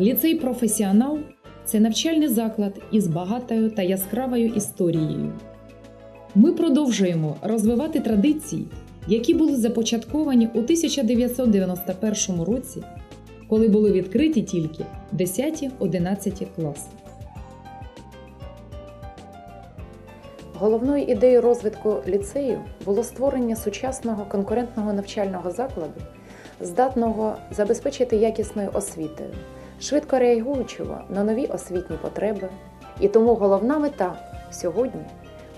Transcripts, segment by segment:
Ліцей професіонал це навчальний заклад із багатою та яскравою історією. Ми продовжуємо розвивати традиції, які були започатковані у 1991 році, коли були відкриті тільки 10-11 класи. Головною ідеєю розвитку ліцею було створення сучасного конкурентного навчального закладу, здатного забезпечити якісною освітою, швидко реагуючого на нові освітні потреби. І тому головна мета сьогодні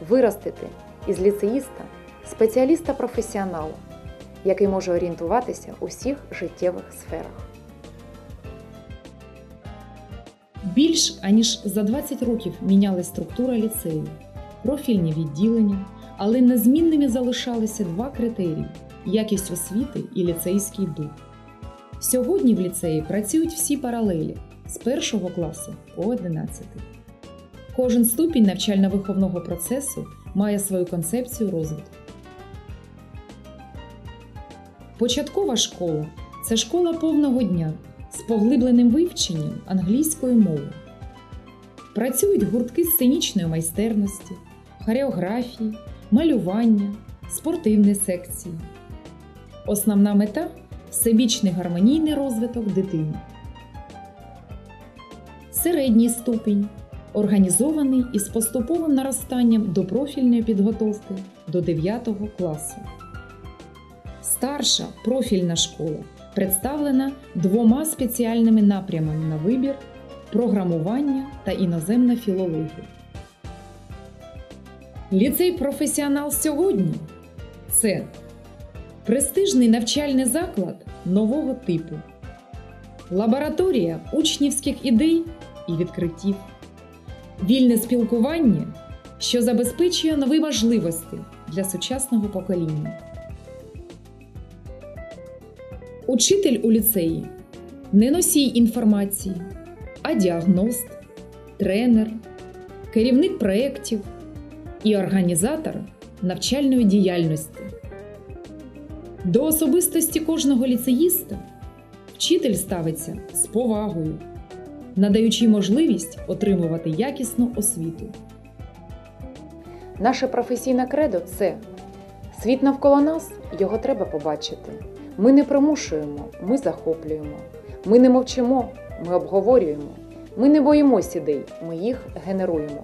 виростити із ліцеїста спеціаліста-професіонала, який може орієнтуватися у всіх життєвих сферах. Більш аніж за 20 років міняли структура ліцею, профільні відділення, але незмінними залишалися два критерії якість освіти і ліцейський дух. Сьогодні в ліцеї працюють всі паралелі з першого класу по 11. Кожен ступінь навчально-виховного процесу має свою концепцію розвитку. Початкова школа це школа повного дня з поглибленим вивченням англійської мови. Працюють гуртки сценічної майстерності, хореографії, малювання, спортивні секції. Основна мета всебічний гармонійний розвиток дитини. Середній ступінь організований із поступовим наростанням до профільної підготовки до 9 класу. Старша профільна школа представлена двома спеціальними напрямами на вибір програмування та іноземна філологія. Ліцей професіонал сьогодні це престижний навчальний заклад нового типу, лабораторія учнівських ідей і відкриттів, вільне спілкування, що забезпечує нові можливості для сучасного покоління. Учитель у ліцеї не носій інформації, а діагност, тренер, керівник проєктів і організатор навчальної діяльності. До особистості кожного ліцеїста вчитель ставиться з повагою, надаючи можливість отримувати якісну освіту. Наше професійне кредо це світ навколо нас, його треба побачити. Ми не примушуємо, ми захоплюємо. Ми не мовчимо, ми обговорюємо. Ми не боїмось ідей, ми їх генеруємо.